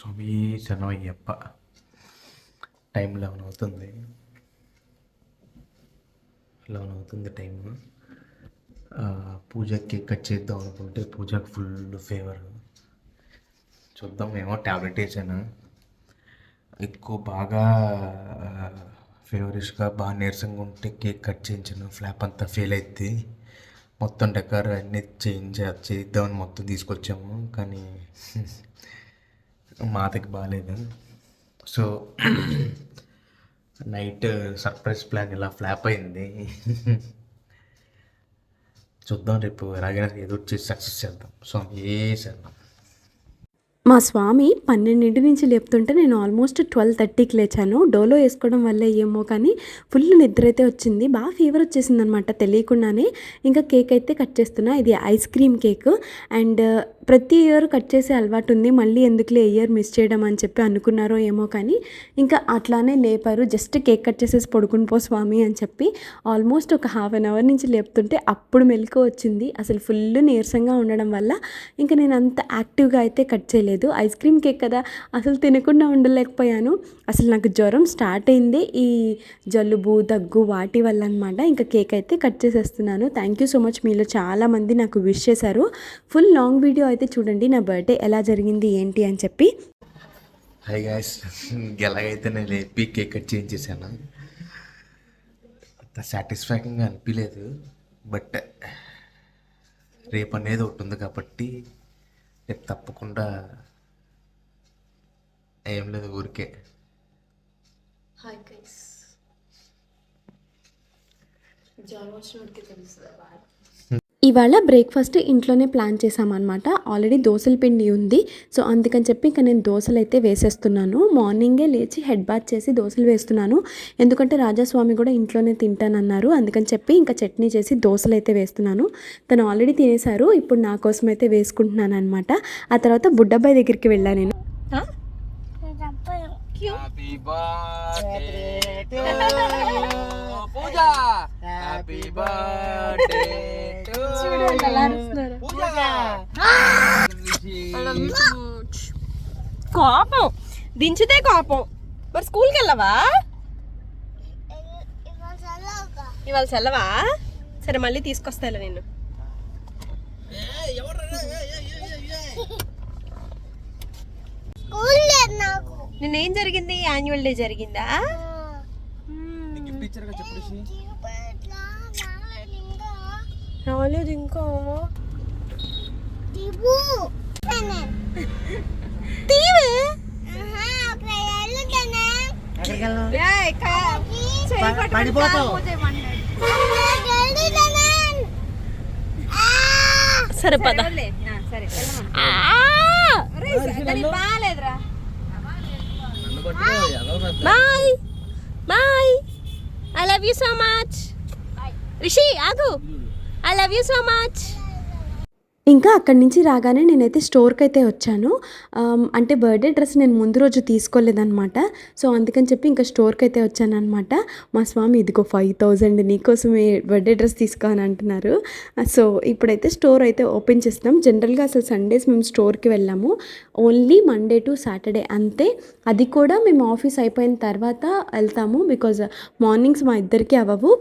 స్వామి శరణమయ్యప్ప time eleven అవుతుంది. Eleven అవుతుంది టైం పూజకి కేక్ కట్ చేద్దాం అనుకుంటే పూజకి ఫుల్ ఫేవర్ చూద్దాం ఏమో ట్యాబ్లెట్ వేసాను ఎక్కువ బాగా ఫేవరిష్గా బాగా నీరసంగా ఉంటే కేక్ కట్ చేయించాను. ఫ్లాప్ అంతా ఫెయిల్ అయింది మొత్తం డెకర్ అన్నీ చేంజ్ చేద్దామని మొత్తం తీసుకొచ్చాము. కానీ మాతకి బాగాలేదు. సో నైట్ సర్ప్రైజ్ ప్లాన్ ఇలా ఫ్లాప్ అయింది. చూద్దాం రేపు ఎలాగైనా ఏదో ఒకటి చేసి సక్సెస్ చేద్దాం. సో ఏ చేద్దాం మా స్వామి పన్నెండింటి నుంచి లేపుతుంటే నేను ఆల్మోస్ట్ ట్వెల్వ్ థర్టీకి లేచాను. డోలో వేసుకోవడం వల్ల ఏమో కానీ ఫుల్ నిద్ర అయితే వచ్చింది. బాగా ఫీవర్ వచ్చేసింది అనమాట తెలియకుండానే. ఇంకా కేక్ అయితే కట్ చేస్తున్నా. ఇది ఐస్ క్రీమ్ కేక్. అండ్ ప్రతి ఇయర్ కట్ చేసే అలవాటు ఉంది. మళ్ళీ ఎందుకులే ఇయర్ మిస్ చేయడం అని చెప్పి అనుకున్నారో ఏమో కానీ ఇంకా అట్లానే లేపారు. జస్ట్ కేక్ కట్ చేసేసి పడుకుని పో స్వామి అని చెప్పి ఆల్మోస్ట్ ఒక హాఫ్ అన్ అవర్ నుంచి లేపుతుంటే అప్పుడు మెలకు వచ్చింది. అసలు ఫుల్ నీరసంగా ఉండడం వల్ల ఇంకా నేను అంత యాక్టివ్గా అయితే కట్ చేయలేదు. ఐస్ క్రీమ్ కేక్ కదా. అసలు తినకుండా ఉండలేకపోయాను. అసలు నాకు జ్వరం స్టార్ట్ అయింది ఈ జలుబు దగ్గు వాటి వల్ల అనమాట ఇంకా కేక్ అయితే కట్ చేసేస్తున్నాను. థ్యాంక్ యూ సో మచ్ మీలో చాలామంది నాకు విష్ చేశారు. ఫుల్ లాంగ్ వీడియో అయితే చూడండి. నా బర్త్డే ఎలా జరిగింది ఏంటి అని చెప్పి. హై గాయస్ ఎలాగైతే నేను లేపి కేక్ కట్ చేయించేసాను అంత సాటిస్ఫాక్షన్గా అనిపించలేదు బట్ రేపు అనేది ఒకటి ఉంది కాబట్టి రేపు తప్పకుండా ఏం లేదు ఊరికే. హాయ్ గైస్ జ్వరం వచ్చినోడికి తెలుస్తుంది ఇవాళ బ్రేక్ఫాస్ట్ ఇంట్లోనే ప్లాన్ చేసామన్నమాట ఆల్రెడీ దోశల పిండి ఉంది. సో అందుకని చెప్పి ఇంకా నేను దోశలు అయితే వేసేస్తున్నాను. మార్నింగే లేచి హెడ్ బాత్ చేసి దోశలు వేస్తున్నాను. ఎందుకంటే రాజాస్వామి కూడా ఇంట్లోనే తింటానన్నారు. అందుకని చెప్పి ఇంకా చట్నీ చేసి దోశలు అయితే వేస్తున్నాను. తను ఆల్రెడీ తినేశారు. ఇప్పుడు నా కోసం అయితే వేసుకుంటున్నాను అనమాట ఆ తర్వాత బుడ్డబ్బాయి దగ్గరికి వెళ్ళాను నేను. Happy birthday to Pooja happy birthday to Pooja కోపం దించితే కోపం మరి స్కూల్కి వెళ్ళవా? ఇవాళ సెలవా సరే మళ్ళీ తీసుకొస్తాలే నేను నిన్నేం జరిగింది? యాన్యువల్ డే జరిగిందా? రిషి. రాలేదు ఇంకా సరే పద. బాగాలేదురా నన్ను? పట్టుకో ఎలా ఉన్నది? Bye bye I love you so much Rishi ఆగు I love you so much ఇంకా అక్కడి నుంచి రాగానే నేనైతే స్టోర్కి అయితే వచ్చాను అంటే బర్త్డే డ్రెస్ నేను ముందు రోజు తీసుకోలేదన్నమాట. సో అందుకని చెప్పి ఇంకా స్టోర్కి అయితే వచ్చాను అనమాట మా స్వామి ఇదిగో ఫైవ్ థౌజండ్ నీకోసమే బర్త్డే డ్రెస్ తీసుకో అని అంటున్నారు. సో ఇప్పుడైతే స్టోర్ అయితే ఓపెన్ చేస్తాం జనరల్గా అసలు సండేస్ మేము స్టోర్కి వెళ్ళాము. ఓన్లీ మండే టు సాటర్డే అంతే. అది కూడా మేము ఆఫీస్ అయిపోయిన తర్వాత వెళ్తాము. బికాజ్ మార్నింగ్స్ మా ఇద్దరికి అవ్వవు.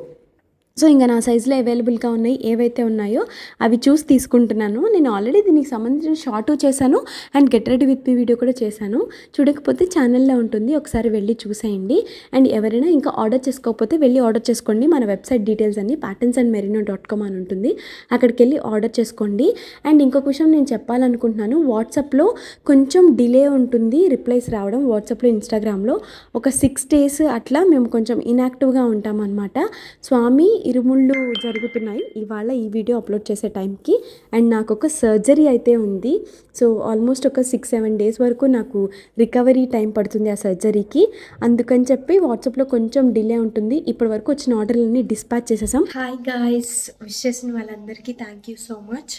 సో ఇంకా నా సైజులో అవైలబుల్గా ఉన్నాయి ఏవైతే ఉన్నాయో అవి చూసి తీసుకుంటున్నాను. నేను ఆల్రెడీ దీనికి సంబంధించిన షార్టు చేశాను and get ready with me video కూడా చేశాను. చూడకపోతే ఛానల్లో ఉంటుంది ఒకసారి వెళ్ళి చూసేయండి. అండ్ ఎవరైనా ఇంకా ఆర్డర్ చేసుకోకపోతే వెళ్ళి ఆర్డర్ చేసుకోండి. మన వెబ్సైట్ డీటెయిల్స్ అన్ని patterns and merino dot com అని ఉంటుంది. అక్కడికి వెళ్ళి ఆర్డర్ చేసుకోండి. అండ్ ఇంకొక విషయం నేను చెప్పాలనుకుంటున్నాను వాట్సాప్లో కొంచెం డిలే ఉంటుంది రిప్లైస్ రావడం. వాట్సాప్లో ఇన్స్టాగ్రామ్లో ఒక సిక్స్ డేస్ అట్లా మేము కొంచెం ఇన్యాక్టివ్గా ఉంటామన్నమాట. స్వామి ఇరుముళ్ళు జరుగుతున్నాయి. ఇవాళ ఈ వీడియో అప్లోడ్ చేసే టైంకి అండ్ నాకు ఒక సర్జరీ అయితే ఉంది. సో ఆల్మోస్ట్ ఒక సిక్స్ సెవెన్ డేస్ వరకు నాకు రికవరీ టైం పడుతుంది ఆ సర్జరీకి. అందుకని చెప్పి వాట్సాప్లో కొంచెం డిలే ఉంటుంది. ఇప్పటి వరకు వచ్చిన ఆర్డర్లన్నీ డిస్పాచ్ చేసేసాం. హాయ్ గాయస్ విష్ చేసిన వాళ్ళందరికీ thank you so much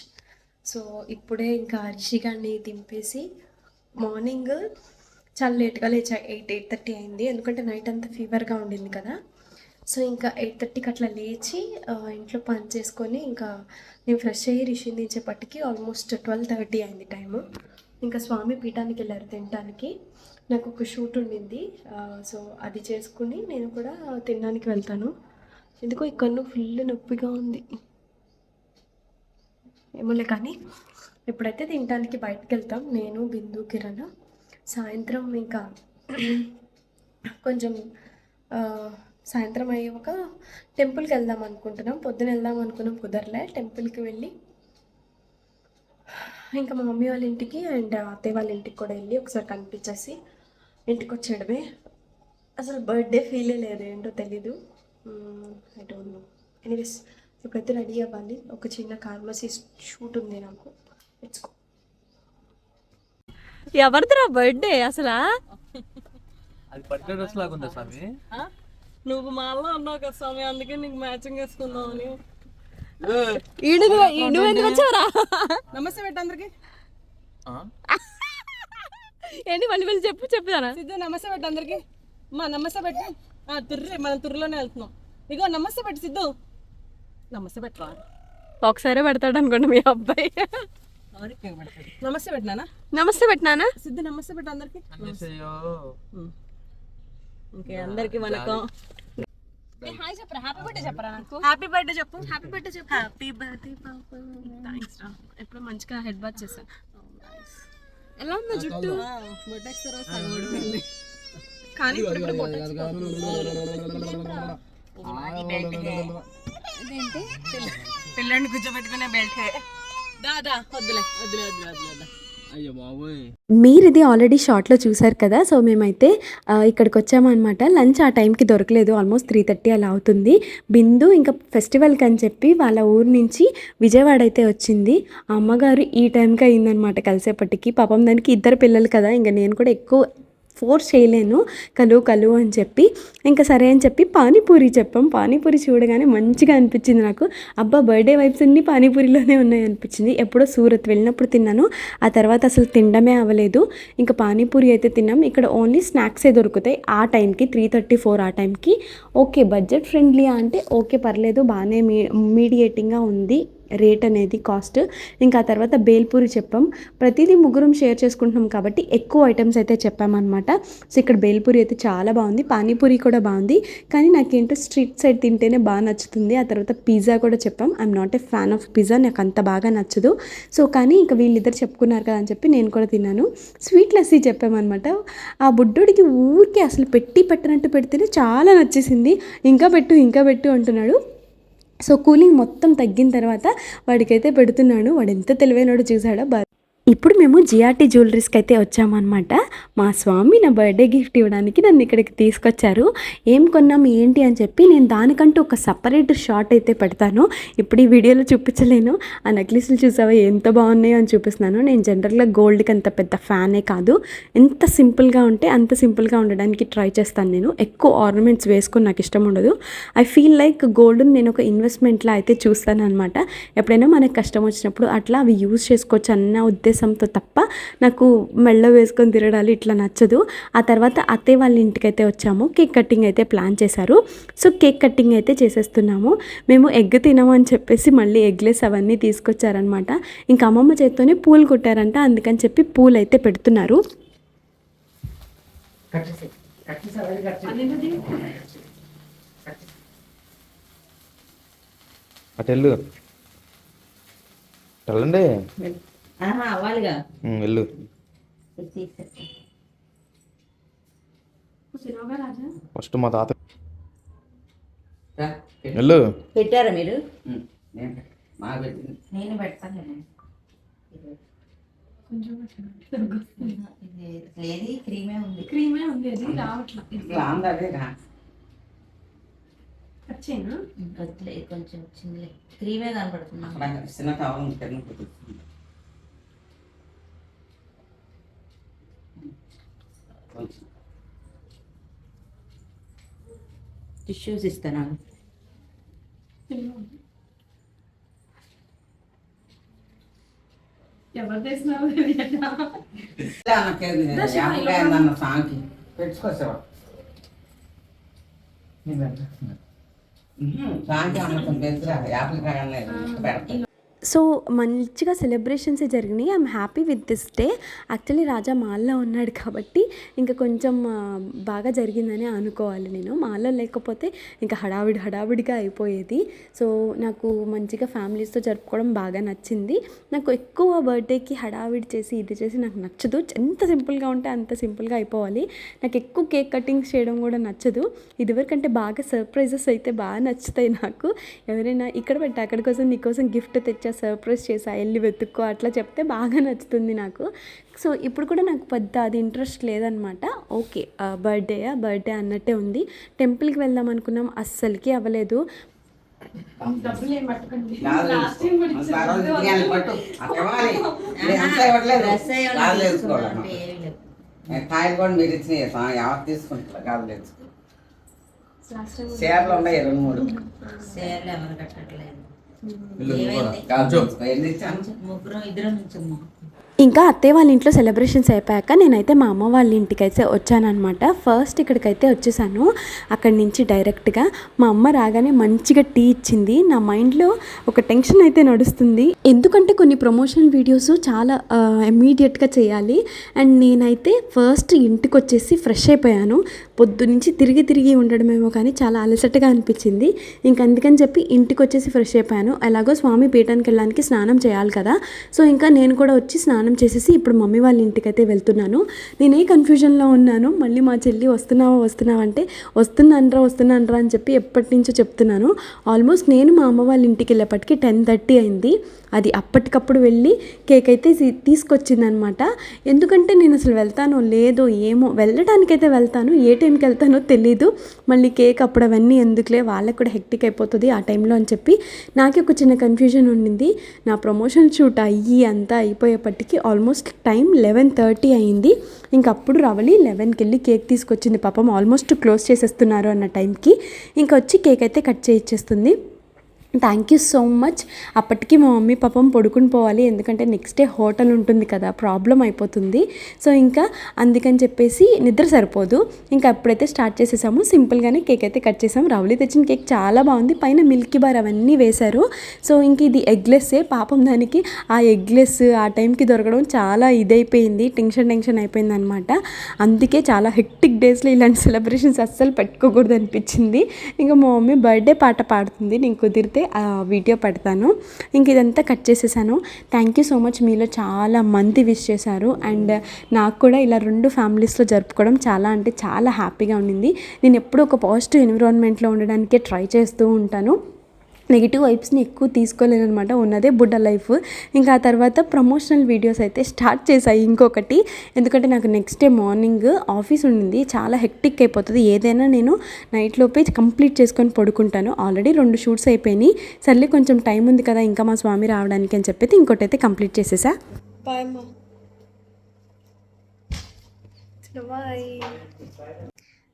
so ఇప్పుడే ఇంకా రిషి గారిని దింపేసి మార్నింగ్ చాలా లేట్గా లేచా ఎయిట్ ఎయిట్ థర్టీ అయింది. ఎందుకంటే నైట్ అంతా ఫీవర్గా ఉండింది కదా. సో ఇంకా ఎయిట్ థర్టీకి అట్లా లేచి ఇంట్లో పని చేసుకొని ఇంకా నేను ఫ్రెష్ అయ్యి రిషిని దించేపటికి ఆల్మోస్ట్ ట్వెల్వ్ థర్టీ అయింది టైము. ఇంకా స్వామి పీఠానికి వెళ్ళారు తినడానికి నాకు ఒక షూట్ ఉండింది. సో అది చేసుకుని నేను కూడా తినడానికి వెళ్తాను. ఎందుకో ఈ కన్ను ఫుల్ నొప్పిగా ఉంది. ఏమోలే కానీ ఎప్పుడైతే తినడానికి బయటకు వెళ్తాం నేను బిందు కిరణ్ సాయంత్రం ఇంకా కొంచెం సాయంత్రం అయ్యాక టెంపుల్కి వెళ్దాం అనుకుంటున్నాం. పొద్దున వెళ్దాం అనుకున్నాం. కుదరలే. టెంపుల్కి వెళ్ళి ఇంకా మా మమ్మీ వాళ్ళ ఇంటికి అండ్ అత్తయ్య వాళ్ళ ఇంటికి కూడా వెళ్ళి ఒకసారి కనిపించేసి ఇంటికి వచ్చేయడమే. అసలు బర్త్డే ఫీలే లేదు. ఏంటో తెలీదు. ఐ డోంట్ నో ఎనీవేస్ ఇప్పుడైతే రెడీ అవ్వాలి. ఒక చిన్న ఫార్మసీ షూట్ ఉంది నాకు. లెట్స్ గో ఎవరిదిరా బర్త్డే అసలు? అది బర్త్డే డ్రెస్ లాగా ఉందా స్వామి నువ్వు మాల్లో అన్నావు కదా స్వామి అందుకే నీకు మ్యాచింగ్ వేసుకుందామని నువ్వు- ఎందుకు వచ్చావురా? నమస్తే పెట్టు అందరికి. ఆ? ఏంటి మళ్ళీ మళ్ళీ చెప్పు చెప్పుదానా? సిద్ధు నమస్తే పెట్టు అందరికి. మా నమస్తే పెట్టు ఆ, తుర్రి మనం తుర్రిలోనే వెళ్తున్నాం. ఇగో నమస్తే పెట్టు సిద్ధు. నమస్తే పెట్టరా ఒకసారి పెడతాడు అనుకోండి మీ అబ్బాయి. నమస్తే పెట్టినానా నమస్తే పెట్టినానా సిద్ధు నమస్తే పెట్టు అందరికి. ఓకే అందరికి వనకం హాయ్ చెప్పరా హ్యాపీ బర్త్డే చెప్పరా నాకు హ్యాపీ బర్త్డే చెప్పు హ్యాపీ బర్త్డే చెప్పు హ్యాపీ బర్త్డే థ్యాంక్స్ రా ఎప్పుడు మంచిగా హెడ్ బాత్ చేశా ఎలా ఉందో జుట్టు బొట్టెక్స్ తర్వాత సగం. కానీ ఇప్పుడు ఇదేంటి పిల్లని కూర్చోబెట్టుకునే బెల్ట్ దాదా వద్దులే వద్దులే వద్దులే వద్దులే మీరు ఇది ఆల్రెడీ షార్ట్లో చూసారు కదా సో మేమైతే ఇక్కడికి వచ్చామన్నమాట లంచ్ ఆ టైంకి దొరకలేదు ఆల్మోస్ట్ త్రీ థర్టీ అలా అవుతుంది. బిందు ఇంకా ఫెస్టివల్కి అని చెప్పి వాళ్ళ ఊరు నుంచి విజయవాడ అయితే వచ్చింది. అమ్మగారు ఈ టైంకి అయిందనమాట కలిసేపటికి. పాపం దానికి ఇద్దరు పిల్లలు కదా ఇంకా నేను కూడా ఎక్కువ ఫోర్స్ చేయలేను. కలు కలు అని చెప్పి. ఇంకా సరే అని చెప్పి పానీపూరి చెప్పాం. పానీపూరి చూడగానే మంచిగా అనిపించింది నాకు. అబ్బా బర్త్డే వైబ్స్ అన్నీ పానీపూరిలోనే ఉన్నాయి అనిపించింది. ఎప్పుడో సూరత్ వెళ్ళినప్పుడు తిన్నాను. ఆ తర్వాత అసలు తినడమే అవ్వలేదు. ఇంకా పానీపూరి అయితే తిన్నాం. ఇక్కడ ఓన్లీ స్నాక్సే దొరుకుతాయి. ఆ టైంకి త్రీ థర్టీ ఫోర్ ఆ టైంకి. ఓకే బడ్జెట్ ఫ్రెండ్లీ అంటే ఓకే పర్లేదు. బాగానే మీ మీడియేటింగ్గా ఉంది. రేట్ అనేది కాస్ట్ ఇంకా తర్వాత బేల్పూరి చెప్పాం. ప్రతిదీ ముగ్గురం షేర్ చేసుకుంటున్నాం కాబట్టి ఎక్కువ ఐటమ్స్ అయితే చెప్పామన్నమాట. సో ఇక్కడ బేల్పూరి అయితే చాలా బాగుంది. పానీపూరి కూడా బాగుంది. కానీ నాకేంటో స్ట్రీట్ సైడ్ తింటేనే బాగా నచ్చుతుంది. ఆ తర్వాత పిజ్జా కూడా చెప్పాం. I'm not a fan of pizza నాకు అంత బాగా నచ్చదు. సో కానీ ఇంకా వీళ్ళిద్దరు చెప్పుకున్నారు కదా అని చెప్పి నేను కూడా తిన్నాను. స్వీట్ లస్సీ చెప్పామన్నమాట. ఆ బుడ్డోడికి ఊరికే అసలు పెట్టి పెట్టినట్టు పెడితేనే చాలా నచ్చేసింది. ఇంకా పెట్టు ఇంకా పెట్టు అంటున్నాడు. సో కూలింగ్ మొత్తం తగ్గిన తర్వాత వాడికైతే పెడుతున్నాడు వాడు ఎంత తెలివైనడో చూసాడో ఇప్పుడు మేము జిఆర్టీ జ్యువెలరీస్కి అయితే వచ్చామన్నమాట. మా స్వామి నా బర్త్డే గిఫ్ట్ ఇవ్వడానికి నన్ను ఇక్కడికి తీసుకొచ్చారు. ఏం కొన్నాం ఏంటి అని చెప్పి నేను దానికంటూ ఒక సపరేట్ షార్ట్ అయితే పెడతాను. ఇప్పుడు ఈ వీడియోలో చూపించలేను. ఆ నెక్లెస్లు చూసావా ఎంత బాగున్నాయో అని చూపిస్తున్నాను. నేను జనరల్గా గోల్డ్కి అంత పెద్ద ఫ్యానే కాదు. ఎంత సింపుల్గా ఉంటే అంత సింపుల్గా ఉండడానికి ట్రై చేస్తాను నేను. ఎక్కువ ఆర్నమెంట్స్ వేసుకుని నాకు ఇష్టం ఉండదు. ఐ ఫీల్ లైక్ గోల్డ్ని నేను ఒక ఇన్వెస్ట్మెంట్లా అయితే చూస్తాను అనమాట ఎప్పుడైనా మనకు కష్టం వచ్చినప్పుడు అట్లా అవి యూజ్ చేసుకోవచ్చు అన్న ఉద్దేశంతో తప్ప నాకు మెళ్ళ వేసుకొని తిరగాలి ఇట్లా నచ్చదు. ఆ తర్వాత అత్తయ్య వాళ్ళ ఇంటికైతే వచ్చాము. కేక్ కటింగ్ అయితే ప్లాన్ చేశారు. సో కేక్ కటింగ్ అయితే చేసేస్తున్నాము. మేము ఎగ్ తినము అని చెప్పేసి మళ్ళీ ఎగ్లెస్ అవన్నీ తీసుకొచ్చారనమాట ఇంకా అమ్మమ్మ చేత్తోనే పూలు కుట్టారంట. అందుకని చెప్పి పూలు అయితే పెడుతున్నారు. అటు వెళ్ళు. వెళ్ళండి అవ్వాలిగా. వెళ్ళు. ఫస్ట్ మా తాత వెళ్ళు. పెట్టారా మీరు? నేను పెడతాను లేదు క్రీమే ఉంది. క్రీమే ఉంది అది రావట్లేదు వచ్చేనా వద్దులే కొంచెం వచ్చిందిలే క్రీమే కనపడుతుంది. చిన్న కావాలి టిష్యూస్ ఇస్తాను ఎవరు తెచ్చినారు అన్న సాంగ్కి పెట్టుకోసావా సాంగ్కి అమ్ముతాం పెద్దరా యాపిల్ కాయలు పెడతా సో మంచిగా సెలబ్రేషన్స్ జరిగినాయి. I'm happy with this day actually Raja మాల్లో ఉన్నాడు కాబట్టి ఇంకా కొంచెం బాగా జరిగిందని అనుకోవాలి నేను. మాల్లో లేకపోతే ఇంకా హడావిడి హడావిడిగా అయిపోయేది. సో నాకు మంచిగా ఫ్యామిలీస్తో జరుపుకోవడం బాగా నచ్చింది. నాకు ఎక్కువ బర్త్డేకి హడావిడి చేసి ఇది చేసి నాకు నచ్చదు. ఎంత సింపుల్గా ఉంటే అంత సింపుల్గా అయిపోవాలి. నాకు ఎక్కువ కేక్ కటింగ్స్ చేయడం కూడా నచ్చదు. ఇదివరకంటే బాగా సర్ప్రైజెస్ అయితే బాగా నచ్చుతాయి నాకు. ఎవరైనా ఇక్కడ పెట్టా అక్కడికోసం నీకోసం గిఫ్ట్ తెచ్చా సర్ప్రైజ్ చేసా వెళ్ళి వెతుక్కో అట్లా చెప్తే బాగా నచ్చుతుంది నాకు. సో ఇప్పుడు కూడా నాకు పెద్ద అది ఇంట్రెస్ట్ లేదనమాట. ఓకే బర్త్డే బర్త్డే అన్నట్టే ఉంది. టెంపుల్కి వెళ్దాం అనుకున్నాం అస్సలకి అవ్వలేదు. కాయలు కూడా మీరు ఎవరు తీసుకుంటారు ఉన్నాయి రెండు మూడు. చీరలు ఎవరు కట్టట్లేదు. ముగ్గురు ఇద్దరు నుంచున్నాం ఇంకా అత్తయ్య వాళ్ళ ఇంట్లో సెలబ్రేషన్స్ అయిపోయాక నేనైతే మా అమ్మ వాళ్ళ ఇంటికి అయితే వచ్చానమాట ఫస్ట్ ఇక్కడికైతే వచ్చేసాను. అక్కడి నుంచి డైరెక్ట్గా మా అమ్మ రాగానే మంచిగా టీ ఇచ్చింది. నా మైండ్లో ఒక టెన్షన్ అయితే నడుస్తుంది. ఎందుకంటే కొన్ని ప్రమోషనల్ వీడియోస్ చాలా ఇమీడియట్గా చేయాలి. అండ్ నేనైతే ఫస్ట్ ఇంటికి వచ్చేసి ఫ్రెష్ అయిపోయాను. పొద్దు నుంచి తిరిగి తిరిగి ఉండడమేమో కానీ చాలా అలసటగా అనిపించింది. ఇంకా అందుకని చెప్పి ఇంటికి వచ్చేసి ఫ్రెష్ అయిపోయాను. ఎలాగో స్వామి పీఠానికి వెళ్ళడానికి స్నానం చేయాలి కదా. సో ఇంకా నేను కూడా వచ్చి స్నానం చేసేసి ఇప్పుడు మమ్మీ వాళ్ళ ఇంటికైతే వెళ్తున్నాను. నేను ఏ కన్ఫ్యూజన్లో ఉన్నాను మళ్ళీ మా చెల్లి వస్తున్నావా వస్తున్నావా అంటే వస్తున్నానరా వస్తున్నానరా అని చెప్పి ఎప్పటి నుంచో చెప్తున్నాను. ఆల్మోస్ట్ నేను మా అమ్మ వాళ్ళ ఇంటికి వెళ్ళేప్పటికి టెన్ థర్టీ అయింది. అది అప్పటికప్పుడు వెళ్ళి కేక్ అయితే తీసుకొచ్చిందనమాట. ఎందుకంటే నేను అసలు వెళ్తానో లేదో ఏమో వెళ్ళడానికైతే వెళ్తాను ఏ టైంకి వెళ్తానో తెలీదు. మళ్ళీ కేక్ అప్పుడు అవన్నీ ఎందుకులే వాళ్ళకి కూడా హెక్టిక్ అయిపోతుంది ఆ టైంలో అని చెప్పి నాకే ఒక చిన్న కన్ఫ్యూజన్ ఉండింది. నా ప్రమోషన్ షూట్ అయ్యి అంతా అయిపోయేపటికి ఆల్మోస్ట్ టైం లెవెన్ థర్టీ అయింది. ఇంకప్పుడు రవళి లెవెన్కి వెళ్ళి కేక్ తీసుకొచ్చింది. పాపం ఆల్మోస్ట్ క్లోజ్ చేసేస్తున్నారు అన్న టైంకి. ఇంకా వచ్చి కేక్ అయితే కట్ చేయించేస్తుంది థ్యాంక్ యూ సో మచ్ అప్పటికి మా మమ్మీ పాపం పడుకుని పోవాలి. ఎందుకంటే నెక్స్ట్ డే హోటల్ ఉంటుంది కదా ప్రాబ్లం అయిపోతుంది. సో ఇంకా అందుకని చెప్పేసి నిద్ర సరిపోదు. ఇంకా అప్పుడైతే స్టార్ట్ చేసేసాము. సింపుల్గానే కేక్ అయితే కట్ చేసాము. రవలి తెచ్చిన కేక్ చాలా బాగుంది. పైన మిల్కీ బార్ అవన్నీ వేశారు. సో ఇంక ఇది ఎగ్లెస్సే పాపం దానికి ఆ ఎగ్లెస్ ఆ టైంకి దొరకడం చాలా ఇదైపోయింది. టెన్షన్ టెన్షన్ అయిపోయింది అనమాట అందుకే చాలా హెక్టిక్ డేస్లో ఇలాంటి సెలబ్రేషన్స్ అస్సలు పెట్టుకోకూడదు అనిపించింది. ఇంకా మా మమ్మీ బర్త్డే పాట పాడుతుంది. నేను కుదిరితే ఆ వీడియో పెడతాను. ఇంక ఇదంతా కట్ చేసేసాను. థ్యాంక్ యూ సో మచ్ మీలో చాలా మంది విష్ చేశారు. అండ్ నాకు కూడా ఇలా రెండు ఫ్యామిలీస్లో జరుపుకోవడం చాలా అంటే చాలా హ్యాపీగా ఉండింది. నేను ఎప్పుడూ ఒక పాజిటివ్ ఎన్విరాన్మెంట్లో ఉండడానికే ట్రై చేస్తూ ఉంటాను. నెగిటివ్ వైబ్స్ని ఎక్కువ తీసుకోలేను అనమాట ఉన్నదే బుడ్డ లైఫ్ ఇంకా ఆ తర్వాత ప్రమోషనల్ వీడియోస్ అయితే స్టార్ట్ చేశాయి ఇంకొకటి. ఎందుకంటే నాకు నెక్స్ట్ డే మార్నింగ్ ఆఫీస్ ఉండింది. చాలా హెక్టిక్ అయిపోతుంది. ఏదైనా నేను నైట్ లోపే కంప్లీట్ చేసుకొని పడుకుంటాను. ఆల్రెడీ రెండు షూట్స్ అయిపోయినాయి. సర్లే కొంచెం టైం ఉంది కదా ఇంకా మా స్వామి రావడానికి అని చెప్పి ఇంకోటి అయితే కంప్లీట్ చేసేసా. బాయ్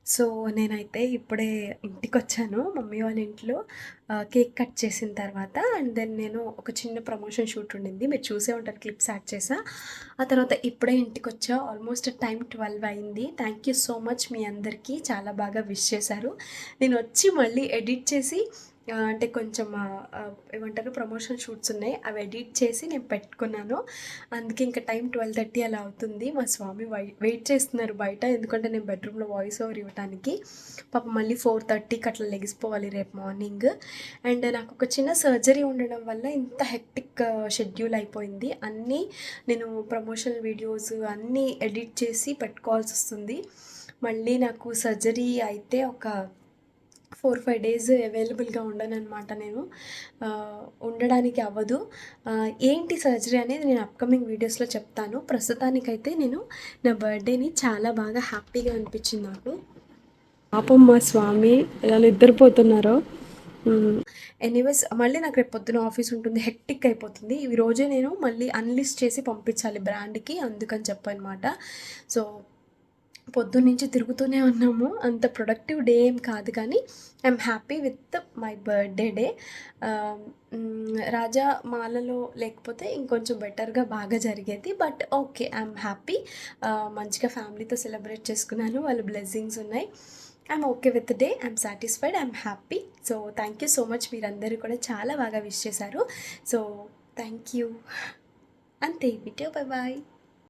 సో నేనైతే ఇప్పుడే ఇంటికి వచ్చాను మమ్మీ వాళ్ళ ఇంట్లో. కేక్ కట్ చేసిన తర్వాత అండ్ దెన్ నేను ఒక చిన్న ప్రమోషన్ షూట్ ఉండింది. మీరు చూసే ఉంటారు క్లిప్స్ యాడ్ చేసా. ఆ తర్వాత ఇప్పుడే ఇంటికి వచ్చా ఆల్మోస్ట్ టైం ట్వెల్వ్ అయింది. థ్యాంక్ యూ సో మచ్ మీ అందరికీ. చాలా బాగా విష్ చేశారు. నేను వచ్చి మళ్ళీ ఎడిట్ చేసి అంటే కొంచెం ఏమంటారు ప్రమోషన్ షూట్స్ ఉన్నాయి. అవి ఎడిట్ చేసి నేను పెట్టుకున్నాను. అందుకే ఇంకా టైం ట్వెల్వ్ థర్టీ అలా అవుతుంది. మా స్వామి వై వెయిట్ చేస్తున్నారు బయట. ఎందుకంటే నేను బెడ్రూమ్లో వాయిస్ ఓవర్ ఇవ్వడానికి పాప మళ్ళీ ఫోర్ థర్టీకి అట్లా లెగిసిపోవాలి రేపు మార్నింగ్. అండ్ నాకు ఒక చిన్న సర్జరీ ఉండడం వల్ల ఇంత హెక్టిక్ షెడ్యూల్ అయిపోయింది. అన్నీ నేను ప్రమోషనల్ వీడియోస్ అన్నీ ఎడిట్ చేసి పెట్టుకోవాల్సి వస్తుంది. మళ్ళీ నాకు సర్జరీ అయితే ఒక ఫోర్ ఫైవ్ డేస్ అవైలబుల్గా ఉండను అనమాట నేను ఉండడానికి అవ్వదు. ఏంటి సర్జరీ అనేది నేను అప్కమింగ్ వీడియోస్లో చెప్తాను. ప్రస్తుతానికైతే నేను నా బర్త్డేని చాలా బాగా హ్యాపీగా అనిపించింది నాకు. పాపం మా స్వామి ఎలా నిద్రపోతున్నారో. ఎనీవేస్ మళ్ళీ నాకు రేపు పొద్దున ఆఫీస్ ఉంటుంది. హెక్టిక్ అయిపోతుంది. ఈ రోజే నేను మళ్ళీ అన్లిస్ట్ చేసి పంపించాలి బ్రాండ్కి అందుకని చెప్పనమాట సో పొద్దున్నుంచి తిరుగుతూనే ఉన్నాము. అంత ప్రొడక్టివ్ డే ఏం కాదు కానీ I'm happy with my birthday day Raja మాలలో లేకపోతే ఇంకొంచెం బెటర్గా బాగా జరిగేది. బట్ ఓకే ఐఎమ్ హ్యాపీ మంచిగా ఫ్యామిలీతో సెలబ్రేట్ చేసుకున్నాను. వాళ్ళ బ్లెస్సింగ్స్ ఉన్నాయి. I'm okay with day I'm satisfied I'm happy so thank you so much మీరందరూ కూడా చాలా బాగా విష్ చేశారు. సో థ్యాంక్ యూ అంతే బిట్టే బై బాయ్